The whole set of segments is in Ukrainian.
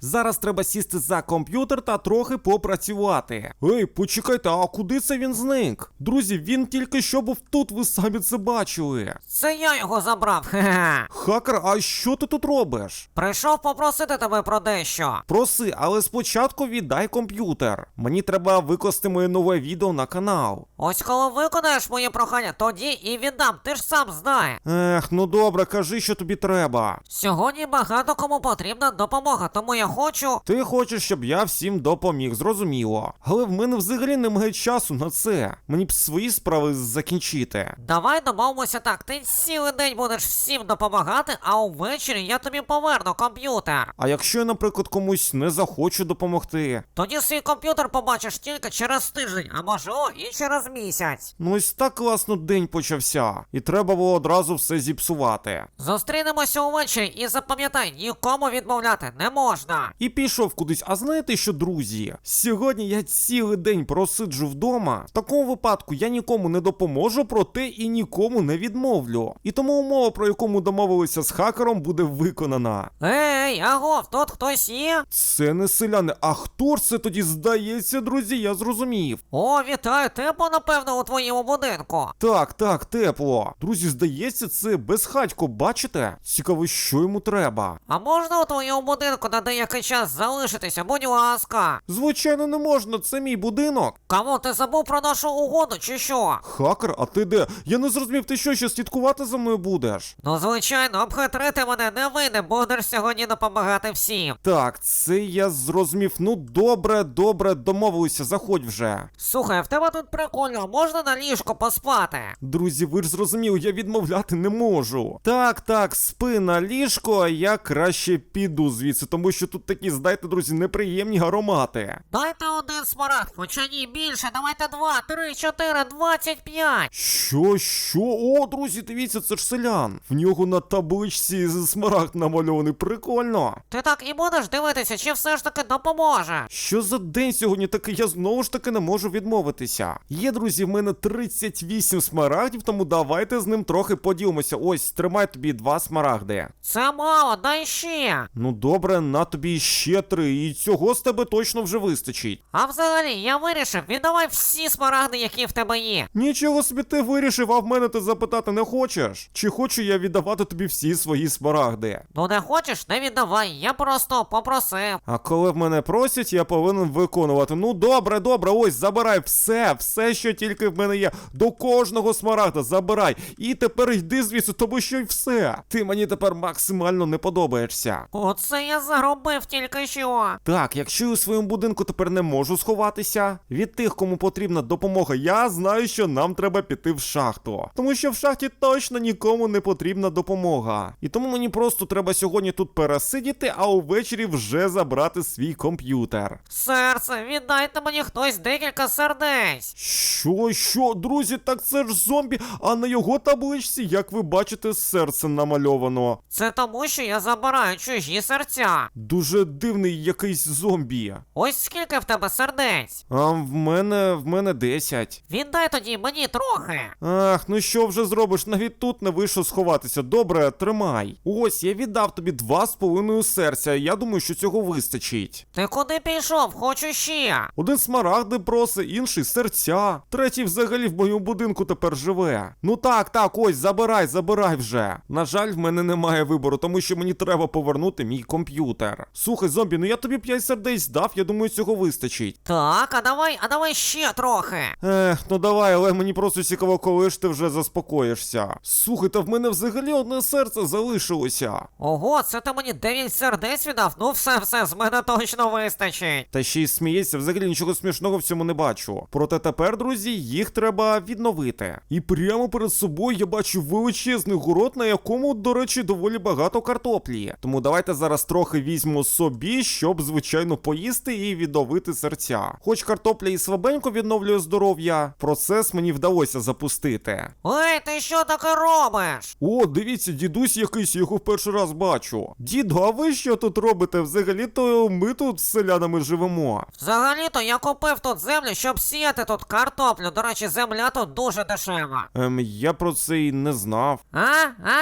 Зараз треба сісти за комп'ютер та трохи попрацювати. Ей, почекайте, а куди це він зник? Друзі, він тільки що був тут, ви самі це бачили. Це я його забрав. Хе-хе. Хакер, а що ти тут робиш? Прийшов попросити тебе про дещо. Проси, але спочатку віддай комп'ютер. Мені треба викласти моє нове відео на канал. Ось коли виконаєш моє прохання, тоді і віддам, ти ж сам знаєш. Ех, ну добре, кажи, що тобі треба. Сьогодні багато кому потрібна допомога, тому я хочу. Ти хочеш, щоб я всім допоміг, зрозуміло. Але в мене взагалі немає часу на це. Мені б свої справи закінчити. Давай домовимося так, ти цілий день будеш всім допомагати, а увечері я тобі поверну комп'ютер. А якщо я, наприклад, комусь не захочу допомогти? Тоді свій комп'ютер побачиш тільки через тиждень, а може о, і через місяць. Ну ось так класно день почався, і треба було одразу все зіпсувати. Зустрінемося увечері і запам'ятай, нікому відмовляти не можна. І пішов кудись. А знаєте що, друзі? Сьогодні я цілий день просиджу вдома. В такому випадку я нікому не допоможу, проте і нікому не відмовлю. І тому умова, про яку ми домовилися з хакером, буде виконана. Ей, агов, тут хтось є? Це не селяни. А хто ж це тоді здається, друзі? Я зрозумів. О, вітаю, тепло, напевно, у твоєму будинку. Так, так, тепло. Друзі, здається, це безхатько, бачите? Цікаво, що йому треба. А можна у твоєму будинку на деякий час залишитися, будь ласка. Звичайно, не можна, це мій будинок. Кому ти забув про нашу угоду, чи що? Хакер, а ти де? Я не зрозумів, ти що, ще слідкувати за мною будеш? Ну, звичайно, обхитрити мене не вийде, будеш сьогодні допомагати всім. Так, це я зрозумів. Ну добре, добре, домовилися, заходь вже. Слухай, в тебе тут прикольно, можна на ліжку поспати? Друзі, ви ж зрозуміли, я відмовляти не можу. Так, так, спи на ліжко, а я краще піду звідси, тому що тут такі, знаєте, друзі, неприємні аромати. Дайте один смарагд, хоча ні більше, давайте два, три, чотири, двадцять п'ять. Що, що? О, друзі, дивіться, це ж селян. В нього на табличці смарагд намальований. Прикольно. Ти так і будеш дивитися, чи все ж таки допоможе? Що за день сьогодні такий? Я знову ж таки не можу відмовитися. Є, друзі, в мене 38 смарагдів, тому давайте з ним трохи поділимося. Ось, тримай тобі два смарагди. Це мало, дай ще. Ну добре, на тобі ще три, і цього з тебе точно вже вистачить. А взагалі, я вирішив, віддавай всі смарагди, які в тебе є. Нічого собі ти вирішив, а в мене ти запитати не хочеш? Чи хочу я віддавати тобі всі свої смарагди? Ну не хочеш, не віддавай, я просто попросив. А коли в мене просять, я повинен виконувати. Ну добре, добре, ось забирай все, все, що тільки в мене є. До кожного смарагда забирай. І тепер йди звідси, тому що й все. Ти мені тепер максимально не подобаєшся. Оце я заробив тільки що. Так, якщо я у своєму будинку тепер не можу сховатися від тих, кому потрібна допомога, я знаю, що нам треба піти в шахту. Тому що в шахті точно нікому не потрібна допомога. І тому мені просто треба сьогодні тут пересидіти, а увечері вже забрати свій комп'ютер. Серце, віддайте мені хтось декілька сердець. Що, що, друзі, так це ж зомбі, а на його табличці, як ви бачите, серце намальовано. Це тому, що я забираю чужі серця. Дуже дивний якийсь зомбі. Ось скільки в тебе сердець. А в мене в мене 10. Віддай тоді мені трохи. Ах, ну що вже зробиш? Навіть тут не вийшло сховатися. Добре, тримай. Ось, я віддав тобі два з половиною серця. Я думаю, що цього вистачить. Ти куди пішов? Хочу ще. Один смарагди просить, інший серця. Третій взагалі в моєму будинку тепер живе. Ну так, так, ось, забирай, забирай вже. На жаль, в мене немає вибору, тому що мені треба повернути мій комп'ютер. Слухай, зомбі, ну я тобі 5 сердець дав, я думаю, цього вистачить. Так, а давай, а давай ще трохи. Ех, ну давай, але мені просто цікаво, коли ж ти вже заспокоїшся. Слухай, та в мене взагалі одне серце залишилося. Ого, це ти мені 9 сердець віддав? Ну все, все, з мене точно вистачить. Та ще й сміється, взагалі нічого смішного в цьому не бачу. Проте тепер, друзі, їх треба відновити. І прямо перед собою я бачу величезний город, на якому, до речі, доволі багато картоплі. Тому давайте зараз трохи візьму собі, щоб, звичайно, поїсти і відновити серця. Хоч картопля і слабенько відновлює здоров'я, процес мені вдалося запустити. Ей, ти що таке робиш? О, дивіться, дідусь якийсь, його в перший раз бачу. Діду, а ви що тут робите? Взагалі-то ми тут з селянами живемо. Взагалі-то я купив тут землю, щоб сіяти тут картоплю. До речі, земля тут дуже дешева. Ем, я про це й не знав. А?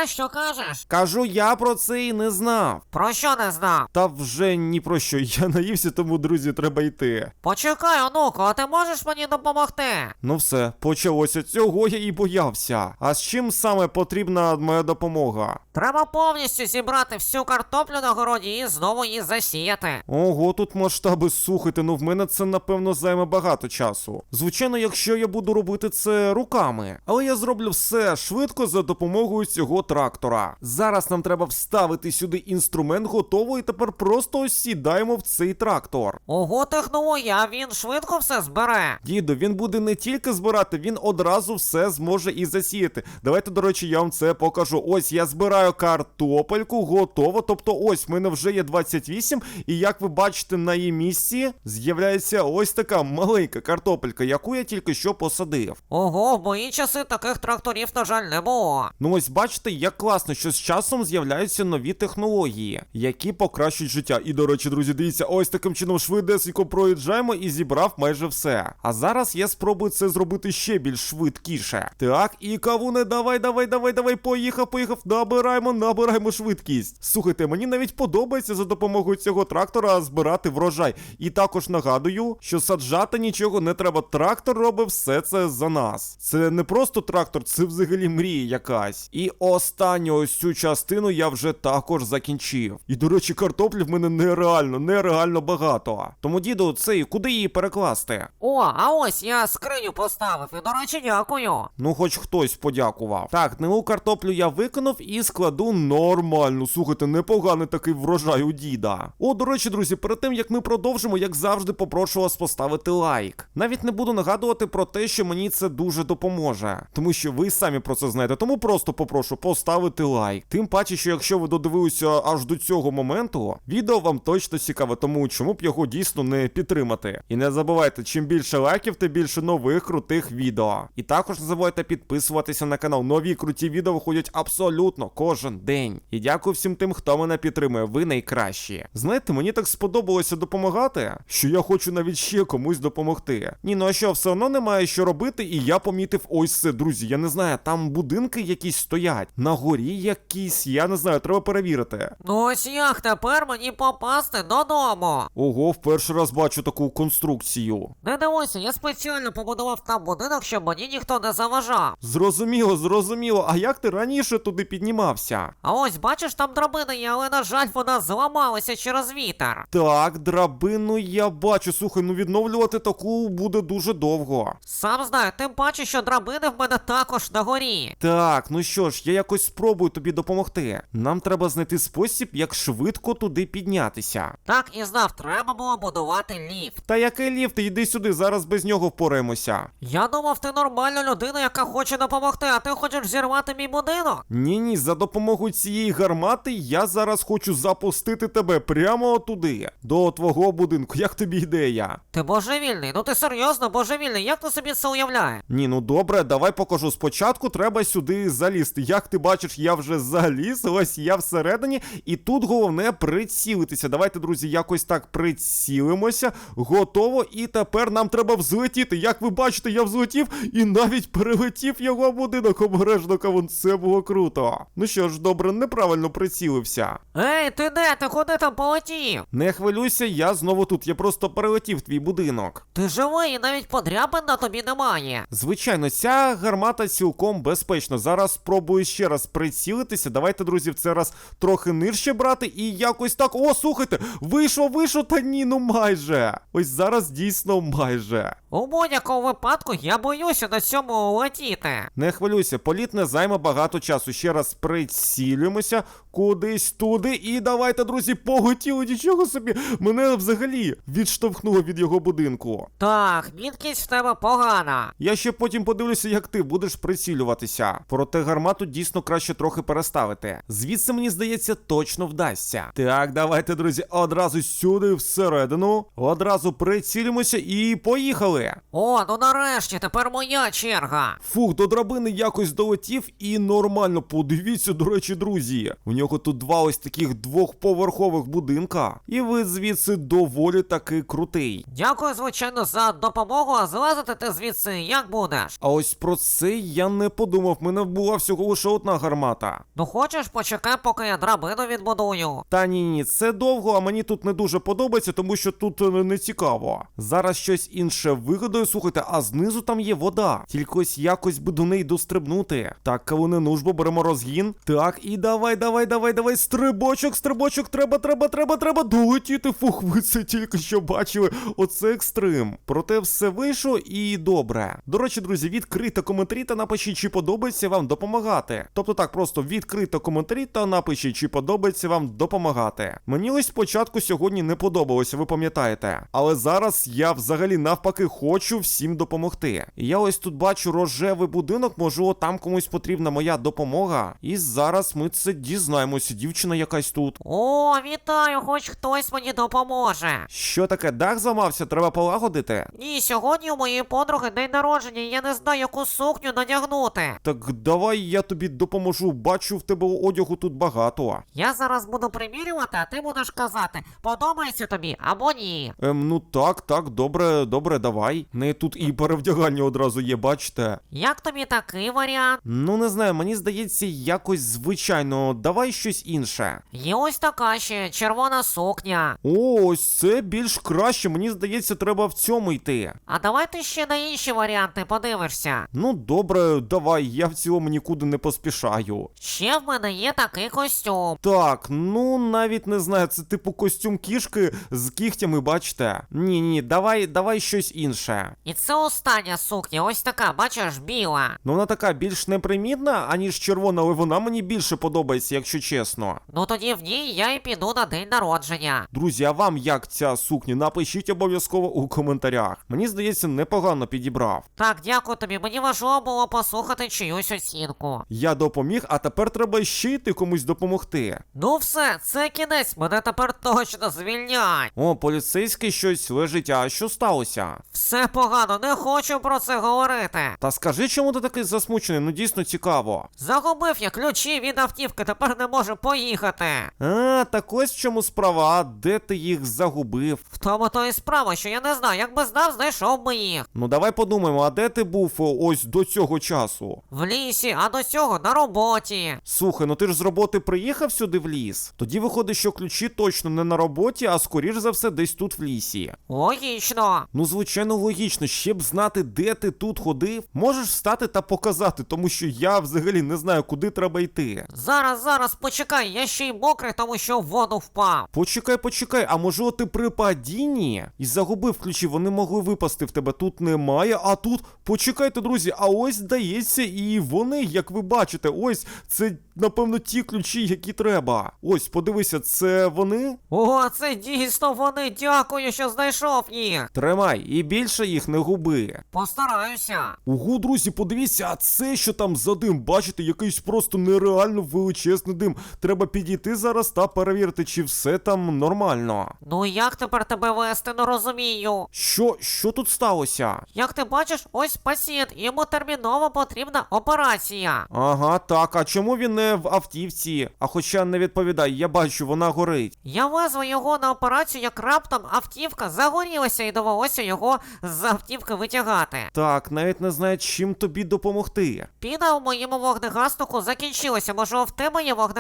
А що кажеш? Кажу, я про це й не знав. Про що не знав? Та я вже ні про що. Я наївся, тому, друзі, треба йти. Почекай, онуку, а ти можеш мені допомогти? Ну все, почалося. Цього я і боявся. А з чим саме потрібна моя допомога? Треба повністю зібрати всю картоплю на городі і знову її засіяти. Ого, тут масштаби слухайте, ну в мене це напевно займе багато часу. Звичайно, якщо я буду робити це руками, але я зроблю все швидко за допомогою цього трактора. Зараз нам треба вставити сюди інструмент готово, і тепер просто сідаємо в цей трактор. Ого, технологія, він швидко все збере. Діду, він буде не тільки збирати, він одразу все зможе і засіяти. Давайте, до речі, я вам це покажу. Ось я збираю картопельку, готово. Тобто, ось в мене вже є 28, і як ви бачите, на її місці з'являється ось така маленька картопелька, яку я тільки що посадив. Ого, в мої часи таких тракторів, на жаль, не було. Ну ось бачите, як класно, що з часом з'являються нові технології, які покращують життя. І до речі, друзі, дивіться, ось таким чином швидесенько проїжджаємо і зібрав майже все. А зараз я спробую це зробити ще більш швидкіше. Так, і кавуне, давай, давай, давай, давай, поїхав, поїхав. Набираємо, набираємо швидкість. Слухайте, мені навіть подобається за допомогою цього трактора збирати врожай. І також нагадую, що саджати нічого не треба. Трактор робить все це за нас. Це не просто трактор, це взагалі мрія якась. І останню ось цю частину я вже також закінчив. І до речі, картоплі в мене нереально, нереально багато. Тому, діду, цей, куди її перекласти? О, а ось я скриню поставив, і, до речі, дякую. Ну, хоч хтось подякував. Так, нову картоплю я виконав і складу нормально. Слухайте, непоганий такий врожай у діда. О, до речі, друзі, перед тим як ми продовжимо, як завжди, попрошу вас поставити лайк. Навіть не буду нагадувати про те, що мені це дуже допоможе, тому що ви самі про це знаєте. Тому просто попрошу поставити лайк. Тим паче, що якщо ви додивилися аж до цього моменту, відео вам точно цікаве, тому чому б його дійсно не підтримати. І не забувайте, чим більше лайків, тим більше нових крутих відео. І також не забувайте підписуватися на канал. Нові круті відео виходять абсолютно кожен день. І дякую всім тим, хто мене підтримує. Ви найкращі. Знаєте, мені так сподобалося допомагати, що я хочу навіть ще комусь допомогти. Ні, ну а що, все одно немає що робити, і я помітив ось це, друзі. Я не знаю, там будинки якісь стоять, на горі якісь, я не знаю, треба перевірити. Ну ось як тепер мені попасти додому. Ого, вперше раз бачу таку конструкцію. Не дивися, я спеціально побудував там будинок, щоб мені ніхто не заважав. Зрозуміло, зрозуміло. А як ти раніше туди піднімався? А ось бачиш, там драбина є, але на жаль, вона зламалася через вітер. Так, драбину я бачу. Слухай, ну відновлювати таку буде дуже довго. Сам знаю, тим паче, що драбини в мене також на горі. Так, ну що ж, я якось спробую тобі допомогти. Нам треба знайти спосіб, як швидко туди піднятися. Так і знав, треба було будувати ліфт. Та який ліфт, йди сюди, зараз без нього впораємося. Я думав, ти нормальна людина, яка хоче допомогти, а ти хочеш зірвати мій будинок. Ні, ні, за допомогою цієї гармати я зараз хочу запустити тебе прямо туди, до твого будинку. Як тобі ідея? Ти божевільний, ну ти серйозно божевільний, як ти собі це уявляєш? Ні, ну добре, давай покажу. Спочатку треба сюди залізти. Як ти бачиш, я вже заліз, ось я всередині, і тут головне прицілитися. Давайте, друзі, якось так прицілимося. Готово. І тепер нам треба взлетіти. Як ви бачите, я взлетів і навіть перелетів його будинок обережно кавун. Це було круто. Ну що ж, добре, неправильно прицілився. Ей, ти де? Ти куди там полетів? Не хвилюйся, я знову тут. Я просто перелетів твій будинок. Ти живий і навіть подряпин на тобі немає. Звичайно, ця гармата цілком безпечна. Зараз спробую ще раз прицілитися. Давайте, друзі, в це раз трохи нижче брати і якось так. О, слухайте, вийшло, вийшло, та ні, ну майже. Ось зараз дійсно майже. У будь-якому випадку я боюся на цьому летіти. Не хвилюйся, політ не займе багато часу. Ще раз прицілюємося кудись туди. І давайте, друзі, полетіли нічого собі. Мене взагалі відштовхнуло від його будинку. Так, міткість в тебе погана. Я ще потім подивлюся, як ти будеш прицілюватися. Проте гармату дійсно краще трохи переставити. Звідси, мені здається, точно вдасться. Так, давайте, друзі, одразу сюди всередину. Одразу прицілимося і поїхали. О, ну нарешті, тепер моя черга. Фух, до драбини якось долетів і нормально. Подивіться, до речі, друзі. У нього нього тут два ось таких двохповерхових будинка. І вид звідси доволі таки крутий. Дякую, звичайно, за допомогу, а злазити ти звідси як будеш? А ось про це я не подумав. Мене була всього лише одна гармата. Ну хочеш, почекай, поки я драбину відбудую. Та ні, ні, це довго, а мені тут не дуже подобається, тому що тут е, не цікаво. Зараз щось інше вигадаю, слухайте, а знизу там є вода. Тільки ось якось би до неї дострибнути. Так, кавуни, ну ж беремо розгін. Так, і давай, давай, давай, давай. давай, Стрибочок, стрибочок, треба, треба, треба, треба долетіти. Фух, ви це тільки що бачили. Оце екстрим. Проте все вийшло і добре. До речі, друзі, відкрийте коментарі та напишіть, чи подобається вам допомагати. Тобто так, просто відкрийте коментарі та напишіть, чи подобається вам допомагати. Мені ось спочатку сьогодні не подобалося, ви пам'ятаєте. Але зараз я взагалі навпаки хочу всім допомогти. Я ось тут бачу рожевий будинок, можливо, там комусь потрібна моя допомога. І зараз ми це дізнаємося. Дівчина якась тут. О, вітаю, хоч хтось мені допоможе. Що таке, дах зламався, треба полагодити? Ні, сьогодні у моєї подруги день народження, і я не знаю, яку сукню надягнути. Так давай я тобі допоможу. Бачу, в тебе одягу тут багато. Я зараз буду примірювати, а ти будеш казати, подобається тобі або ні. Ем, ну так, так, добре, добре, давай. Не тут і перевдягання одразу є, бачите. Як тобі такий варіант? Ну не знаю, мені здається, якось звичайно. Давай щось інше. Є ось така ще червона сукня. О, ось це більш краще. Мені здається, треба в цьому йти. А давай ти ще на інші варіанти подивишся. Ну добре, давай, я в цілому нікуди не поспішаю. Ще в мене є такий костюм. Так, ну навіть не знаю, це типу костюм кішки з кігтями, бачите? Ні, ні, давай, давай щось інше. І це остання сукня, ось така, бачиш, біла. Ну вона така більш непримітна, аніж червона, але вона мені більше подобається, якщо чесно. Ну тоді в ній я і піду на день народження. Друзі, а вам як ця сукня? Напишіть обов'язково у коментарях. Мені здається, непогано підібрав. Так, дякую тобі. Мені важливо було послухати чиюсь оцінку. Я допоміг, а тепер треба ще йти комусь допомогти. Ну все, це кінець, мене тепер точно звільнять. О, поліцейський щось лежить, а що сталося? Все погано, не хочу про це говорити. Та скажи, чому ти такий засмучений? Ну дійсно цікаво. Загубив я ключі від автівки, тепер не можу поїхати. А, так ось в чому справа, а де ти їх загубив? В тому то і справа, що я не знаю, як би знав, знайшов би їх. Ну давай подумаємо, а де ти був ось до цього часу? В лісі, а до цього на роботі. Слухай, ну ти ж з роботи приїхав сюди в ліс? Тоді виходить, що ключі точно не на роботі, а скоріш за все десь тут в лісі. Логічно. Ну, звичайно, логічно, ще б знати, де ти тут ходив. Можеш встати та показати, тому що я взагалі не знаю, куди треба йти. Зараз, зараз, почекай, я ще й мокрий, тому що в воду впав. Почекай, почекай, а можливо ти при падінні і загубив ключі, вони могли випасти в тебе. Тут немає, а тут почекайте, друзі, а ось здається, і вони, як ви бачите, ось це, напевно, ті ключі, які треба. Ось, подивися, це вони? О, це дійсно вони. Дякую, що знайшов їх. Тримай, і більше їх не губи. Постараюся. Ого, друзі, подивіться, а це що там за дим? Бачите, якийсь просто нереально величезний дим. Треба підійти зараз та перевірити, чи все там нормально. Ну як тепер тебе вести, не розумію. Що, що тут сталося? Як ти бачиш, ось пацієнт, йому терміново потрібна операція. Ага, так, а чому він не в автівці? А хоча не відповідає, я бачу, вона горить. Я везла його на операцію, як раптом автівка загорілася і довелося його з автівки витягати. Так, навіть не знаю, чим тобі допомогти. Піда в моєму вогнегаснику закінчилася, може в тебе є вогнегасник?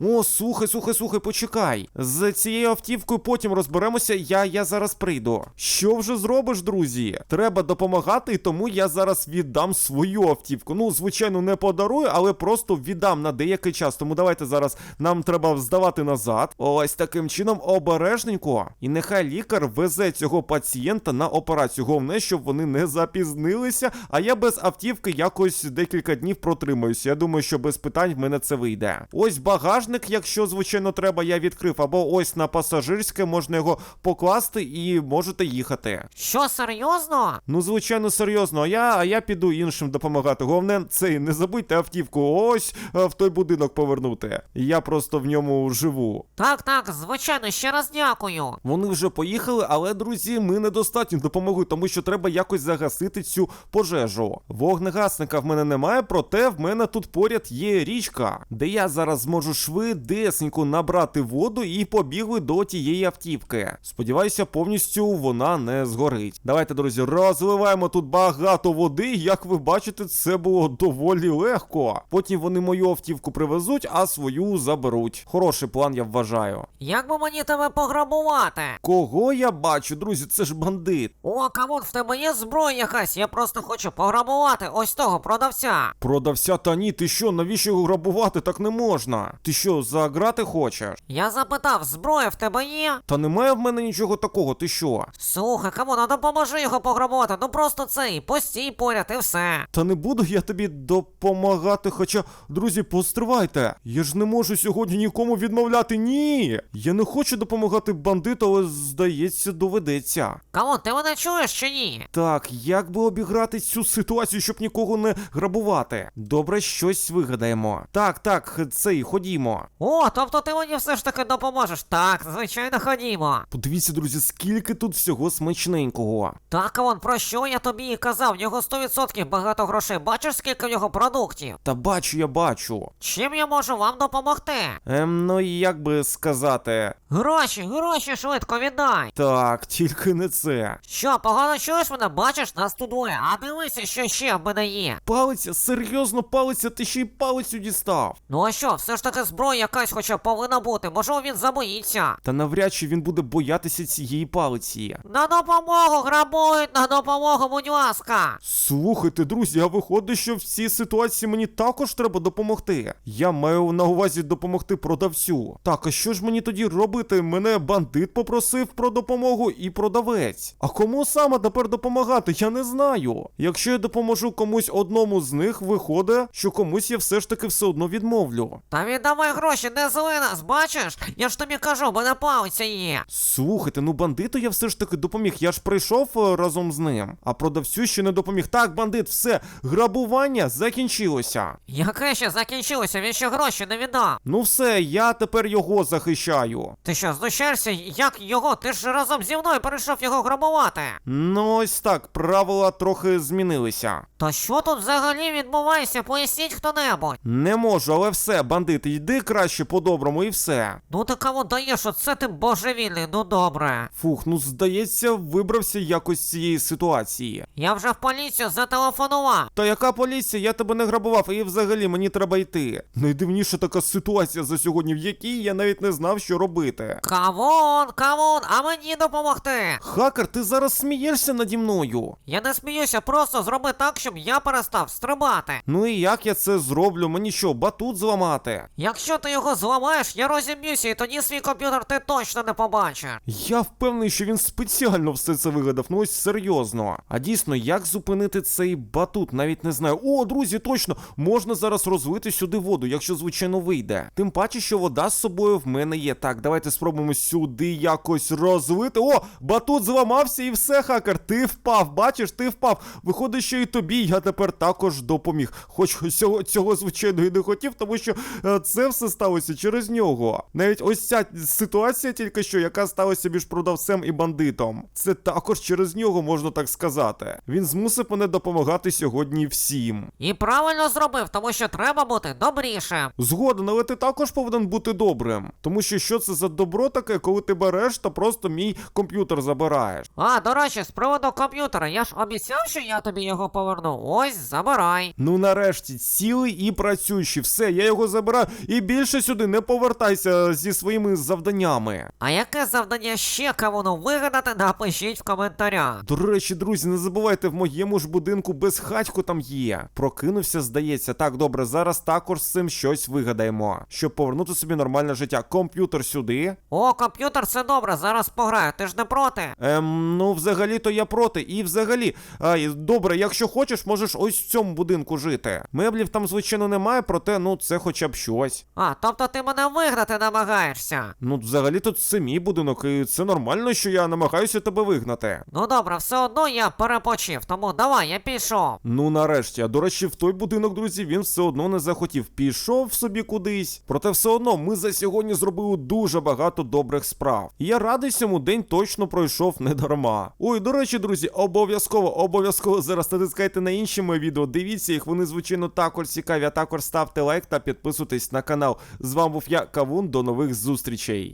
О, слухай, слухай, слухай, почекай. З цією автівкою потім розберемося, я, я зараз прийду. Що вже зробиш, друзі? Треба допомагати, і тому я зараз віддам свою автівку. Ну, звичайно, не подарую, але просто віддам на деякий час. Тому давайте зараз нам треба здавати назад. Ось таким чином обережненько. І нехай лікар везе цього пацієнта на операцію. Головне, щоб вони не запізнилися. А я без автівки якось декілька днів протримаюся. Я думаю, що без питань в мене це вийде. Ось багажник, якщо звичайно треба, я відкрив. Або ось на пасажирське можна його покласти і можете їхати. Що, серйозно? Ну, звичайно, серйозно, а я, а я піду іншим допомагати. Головне, цей не забудьте автівку. Ось е, в той будинок повернути. Я просто в ньому живу. Так, так, звичайно, ще раз дякую. Вони вже поїхали, але друзі, ми недостатньо допомогли, тому що треба якось загасити цю пожежу. Вогнегасника в мене немає, проте в мене тут поряд є річка, де я зараз зараз зможу швидесенько набрати воду і побігли до тієї автівки. Сподіваюся, повністю вона не згорить. Давайте, друзі, розливаємо тут багато води. Як ви бачите, це було доволі легко. Потім вони мою автівку привезуть, а свою заберуть. Хороший план, я вважаю. Як би мені тебе пограбувати? Кого я бачу, друзі, це ж бандит. О, камон, в тебе є зброя якась, я просто хочу пограбувати ось того продавця. Продавця та ні, ти що, навіщо його грабувати? Так не можна. Ти що, заграти хочеш? Я запитав, зброя в тебе є? Та немає в мене нічого такого, ти що? Слухай, камон, а допоможи його пограбувати, ну просто цей, постій поряд і все. Та не буду я тобі допомагати, хоча, друзі, постривайте. Я ж не можу сьогодні нікому відмовляти. Ні. Я не хочу допомагати бандиту, але здається, доведеться. Камон, ти мене чуєш чи ні? Так, як би обіграти цю ситуацію, щоб нікого не грабувати? Добре, щось вигадаємо. Так, так, цей, ходімо. О, тобто ти мені все ж таки допоможеш. Так, звичайно, ходімо. Подивіться, друзі, скільки тут всього смачненького. Так, вон, про що я тобі і казав? В нього 100% багато грошей. Бачиш, скільки в нього продуктів? Та бачу, я бачу. Чим я можу вам допомогти? Ем, ну як би сказати. Гроші, гроші швидко віддай. Так, тільки не це. Що, погано чуєш мене? Бачиш, нас тут двоє, а дивися, що ще в мене є. Палиця, серйозно палиця, ти ще й палицю дістав. Ну а що, все ж таки зброя якась хоча б повинна бути, можливо він забоїться. Та навряд чи він буде боятися цієї палиці. На допомогу грабують, на допомогу, будь ласка. Слухайте, друзі, а виходить, що в цій ситуації мені також треба допомогти. Я маю на увазі допомогти продавцю. Так, а що ж мені тоді робити? Мене бандит попросив про допомогу і продавець. А кому саме тепер допомагати? Я не знаю. Якщо я допоможу комусь одному з них, виходить, що комусь я все ж таки все одно відмовлю. Та віддавай гроші, не зли нас, бачиш? Я ж тобі кажу, в мене палиця є. Слухайте, ну бандиту я все ж таки допоміг. Я ж прийшов е, разом з ним, а продавцю ще не допоміг. Так, бандит, все, грабування закінчилося. Яке ще закінчилося, він ще гроші не віддав. Ну все, я тепер його захищаю. Ти що, знущаєшся? Як його? Ти ж разом зі мною перейшов його грабувати. Ну ось так, правила трохи змінилися. То що тут взагалі відбувається? Поясніть хто-небудь. Не можу, але все, бандит, йди краще по-доброму і все. Ну ти кому даєш, оце ти божевільний, ну добре. Фух, ну здається, вибрався якось з цієї ситуації. Я вже в поліцію зателефонував. Та яка поліція? Я тебе не грабував, і взагалі мені треба йти. Найдивніша така ситуація за сьогодні, в якій я навіть не знав, що робити. Камон, камон, а мені допомогти. Хакер, ти зараз смієшся наді мною. Я не сміюся, просто зроби так, щоб я перестав стрибати. Ну і як я це зроблю? Мені що, батут зламати? Якщо ти його зламаєш, я розім'юся, і тоді свій комп'ютер ти точно не побачиш. Я впевнений, що він спеціально все це вигадав, ну ось серйозно. А дійсно, як зупинити цей батут? Навіть не знаю. О, друзі, точно, можна зараз розлити сюди воду, якщо звичайно вийде. Тим паче, що вода з собою в мене є. Так, давайте спробуємо сюди якось розлити. О, батут зламався і все, хакер. Ти впав, бачиш, ти впав. Виходить, що і тобі я тепер також допоміг. Хоч цього, цього звичайно, і не хотів, тому що е, це все сталося через нього. Навіть ось ця ситуація тільки що, яка сталася між продавцем і бандитом. Це також через нього можна так сказати. Він змусив мене допомагати сьогодні всім. І правильно зробив, тому що треба бути добрішим. Згоден, але ти також повинен бути добрим. Тому що що це за добро таке, коли ти береш та просто мій комп'ютер забираєш. А, до речі, з приводу комп'ютера, я ж обіцяв, що я тобі його поверну. Ось, забирай. Ну нарешті, цілий і працюючий, все, я його забираю і більше сюди не повертайся зі своїми завданнями. А яке завдання ще кавуну вигадати, напишіть в коментарях. До речі, друзі, не забувайте, в моєму ж будинку безхатько там є. Прокинувся, здається. Так, добре, зараз також з цим щось вигадаємо, щоб повернути собі нормальне життя. Комп'ютер сюди. О, комп'ютер, це добре, зараз пограю, ти ж не проти. Ем, ну взагалі-то я проти. І взагалі, а, і добре, якщо хочеш, можеш ось в цьому будинку жити. Меблів там, звичайно, немає, проте ну це хоча б щось. А, тобто ти мене виграти намагаєшся. Ну, взагалі тут це мій будинок, і це нормально, що я намагаюся тебе вигнати. Ну добре, все одно я перепочив, тому давай, я пішов. Ну нарешті, а до речі, в той будинок, друзі, він все одно не захотів. Пішов собі кудись. Проте все одно ми за сьогодні зробили дуже багато. Багато добрих справ. Я радий цьому день точно пройшов не дарма. Ой, до речі, друзі, обов'язково, обов'язково зараз натискайте на інші мої відео. Дивіться їх, вони звичайно також цікаві. А також ставте лайк та підписуйтесь на канал. З вами був я, Кавун. До нових зустрічей.